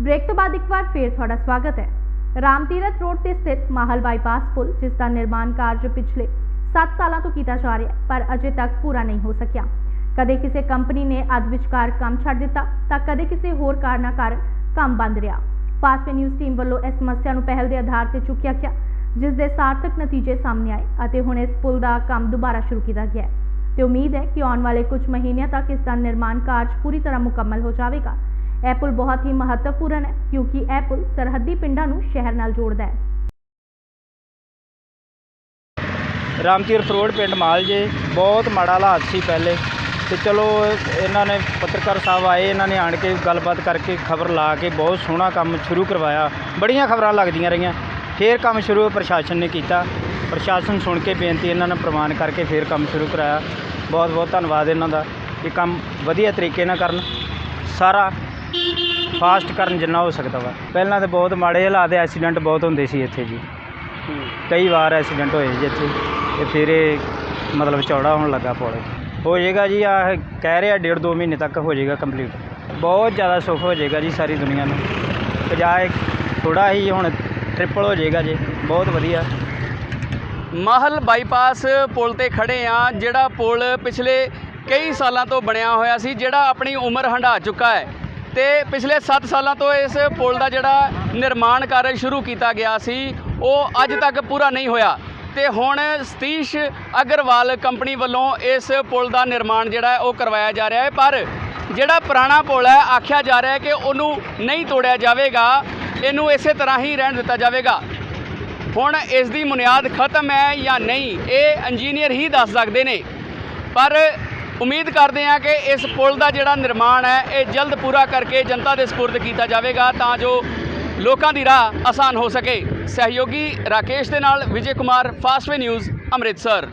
Break ਤੋਂ ਬਾਅਦ ਇੱਕ ਵਾਰ ਫੇਰ ਤੁਹਾਡਾ ਸਵਾਗਤ ਹੈ। ਰਾਮਤੀਰਥ ਰੋਡ ਤੇ ਸਥਿਤ ਮਾਹਲ ਬਾਈਪਾਸ ਪੁਲ, ਜਿਸ ਦਾ ਨਿਰਮਾਣ ਕਾਰਜ ਪਿਛਲੇ 7 ਸਾਲਾਂ ਤੋਂ ਕੀਤਾ ਜਾ ਰਿਹਾ ਹੈ, ਪਰ ਅਜੇ ਤੱਕ ਪੂਰਾ ਨਹੀਂ ਹੋ ਸਕਿਆ। ਕਦੇ ਕਿਸੇ ਕੰਪਨੀ ਨੇ ਅੱਧ ਵਿਚਕਾਰ ਕੰਮ ਛੱਡ ਦਿੱਤਾ, ਤਾਂ ਕਦੇ ਕਿਸੇ ਹੋਰ ਕਾਰਨਾਂ ਕਾਰਨ ਕੰਮ ਬੰਦ ਰਿਹਾ। ਫਾਸਟ ਨਿਊਜ਼ ਟੀਮ ਵੱਲੋਂ ਇਸ ਸਮੱਸਿਆ ਨੂੰ ਪਹਿਲ ਦੇ ਆਧਾਰ ਤੇ ਚੁੱਕਿਆ ਗਿਆ, ਜਿਸ ਦੇ ਸਾਰਥਕ ਨਤੀਜੇ ਸਾਹਮਣੇ ਆਏ ਅਤੇ ਹੁਣ ਇਸ ਪੁਲ ਦਾ ਕੰਮ ਦੁਬਾਰਾ ਸ਼ੁਰੂ ਕੀਤਾ ਗਿਆ ਹੈ। ਤੇ ਉਮੀਦ ਹੈ ਕਿ ਆਉਣ ਵਾਲੇ ਕੁਝ ਮਹੀਨਿਆਂ ਤੱਕ ਇਸ ਦਾ ਨਿਰਮਾਣ ਕਾਰਜ ਪੂਰੀ ਤਰ੍ਹਾਂ ਮੁਕੰਮਲ ਹੋ ਜਾਵੇਗਾ। ਇਹ ਪੁਲ ਬਹੁਤ ਹੀ ਮਹੱਤਵਪੂਰਨ ਹੈ, ਕਿਉਂਕਿ ਇਹ ਪੁਲ ਸਰਹੱਦੀ ਪਿੰਡਾਂ ਨੂੰ ਸ਼ਹਿਰ ਨਾਲ ਜੋੜਦਾ ਹੈ। ਰਾਮਤੀਰਥ ਰੋਡ ਪਿੰਡ ਮਾਲ ਜੇ, ਬਹੁਤ ਮਾੜਾ ਹਾਲਾਤ ਸੀ ਪਹਿਲੇ। ਤੇ ਚਲੋ, ਇਹਨਾਂ ਨੇ ਪੱਤਰਕਾਰ ਸਾਹਿਬ ਆਏ, ਇਹਨਾਂ ਨੇ ਆਣ ਕੇ ਗੱਲਬਾਤ ਕਰਕੇ ਖਬਰ ਲਾ ਕੇ ਬਹੁਤ ਸੋਹਣਾ ਕੰਮ ਸ਼ੁਰੂ ਕਰਵਾਇਆ। ਬੜੀਆਂ ਖਬਰਾਂ ਲੱਗਦੀਆਂ ਰਹੀਆਂ। ਫੇਰ ਕੰਮ ਸ਼ੁਰੂ ਪ੍ਰਸ਼ਾਸਨ ਨੇ ਕੀਤਾ। ਪ੍ਰਸ਼ਾਸਨ ਸੁਣ ਕੇ ਬੇਨਤੀ ਇਹਨਾਂ ਨੇ ਪ੍ਰਵਾਨ ਕਰਕੇ ਫੇਰ ਕੰਮ ਸ਼ੁਰੂ ਕਰਾਇਆ। ਬਹੁਤ ਬਹੁਤ ਧੰਨਵਾਦ ਇਹਨਾਂ ਦਾ ਇਹ ਕੰਮ ਵਧੀਆ ਤਰੀਕੇ ਨਾਲ ਕਰਨ। ਸਾਰਾ ਫਾਸਟ ਕਰਨ ਜਿੰਨਾ ਹੋ ਸਕਦਾ ਵਾ। ਪਹਿਲਾਂ ਤਾਂ ਬਹੁਤ ਮਾੜੇ ਹਾਲਾਤ, ਐਕਸੀਡੈਂਟ ਬਹੁਤ ਹੁੰਦੇ ਸੀ ਇੱਥੇ ਜੀ। ਕਈ ਵਾਰ ਐਕਸੀਡੈਂਟ ਹੋਏ ਜੀ ਇੱਥੇ, ਤੇ ਫਿਰ ਇਹ ਮਤਲਬ ਚੌੜਾ ਹੋਣ ਲੱਗਾ ਪੁਲ। ਹੋ ਜਾਏਗਾ ਜੀ ਆ ਕਹਿ ਰਿਹਾ ਡੇਢ ਦੋ ਮਹੀਨੇ ਤੱਕ ਹੋ ਜਾਏਗਾ ਕੰਪਲੀਟ ਬਹੁਤ ਜ਼ਿਆਦਾ ਸੁੱਖ ਹੋ ਜਾਏਗਾ ਜੀ ਸਾਰੀ ਦੁਨੀਆ ਨੂੰ। ਬਜਾਏ ਥੋੜਾ ਹੀ ਹੁਣ ਟ੍ਰਿਪਲ ਹੋ ਜਾਏਗਾ ਜੀ, ਬਹੁਤ ਵਧੀਆ। ਮਾਹਲ ਬਾਈਪਾਸ ਪੁਲ ਤੇ ਖੜੇ ਆ, ਜਿਹੜਾ ਪੁਲ ਪਿਛਲੇ ਕਈ ਸਾਲਾਂ ਤੋਂ ਬਣਿਆ ਹੋਇਆ ਸੀ, ਜਿਹੜਾ ਆਪਣੀ ਉਮਰ ਹੰਢਾ ਚੁੱਕਾ ਹੈ। ਤੇ ਪਿਛਲੇ 7 ਸਾਲਾਂ ਤੋਂ ਇਸ ਪੁਲ ਦਾ ਜਿਹੜਾ ਨਿਰਮਾਣ ਕਾਰਜ ਸ਼ੁਰੂ ਕੀਤਾ ਗਿਆ ਸੀ, ਉਹ ਅੱਜ ਤੱਕ ਪੂਰਾ ਨਹੀਂ ਹੋਇਆ। ਤੇ ਹੁਣ ਸਤੀਸ਼ ਅਗਰਵਾਲ ਕੰਪਨੀ ਵੱਲੋਂ ਇਸ ਪੁਲ ਦਾ ਨਿਰਮਾਣ ਜਿਹੜਾ ਉਹ ਕਰਵਾਇਆ ਜਾ ਰਿਹਾ ਹੈ। ਪਰ ਜਿਹੜਾ ਪੁਰਾਣਾ ਪੁਲ ਹੈ, ਆਖਿਆ ਜਾ ਰਿਹਾ ਹੈ ਕਿ ਉਹਨੂੰ ਨਹੀਂ ਤੋੜਿਆ ਜਾਵੇਗਾ। ਇਹਨੂੰ ਇਸੇ ਤਰ੍ਹਾਂ ਹੀ ਰਹਿਣ ਦਿੱਤਾ ਜਾਵੇਗਾ। ਹੁਣ ਇਸ ਦੀ ਬੁਨਿਆਦ ਖਤਮ ਹੈ ਜਾਂ ਨਹੀਂ, ਇਹ ਇੰਜੀਨੀਅਰ ਹੀ ਦੱਸ ਸਕਦੇ ਨੇ। ਪਰ ਉਮੀਦ ਕਰਦੇ ਹਾਂ ਕਿ ਇਸ ਪੁਲ ਦਾ ਜਿਹੜਾ ਨਿਰਮਾਣ ਹੈ, ਇਹ ਜਲਦ ਪੂਰਾ ਕਰਕੇ ਜਨਤਾ ਦੇ ਸਪੁਰਦ ਕੀਤਾ ਜਾਵੇਗਾ ਤਾਂ ਜੋ ਲੋਕਾਂ ਦੀ ਰਾਹ ਆਸਾਨ ਹੋ ਸਕੇ। ਸਹਿਯੋਗੀ ਰਾਕੇਸ਼ ਦੇ ਨਾਲ ਵਿਜੇ ਕੁਮਾਰ ਫਾਸਟਵੇ ਨਿਊਜ਼, ਅੰਮ੍ਰਿਤਸਰ।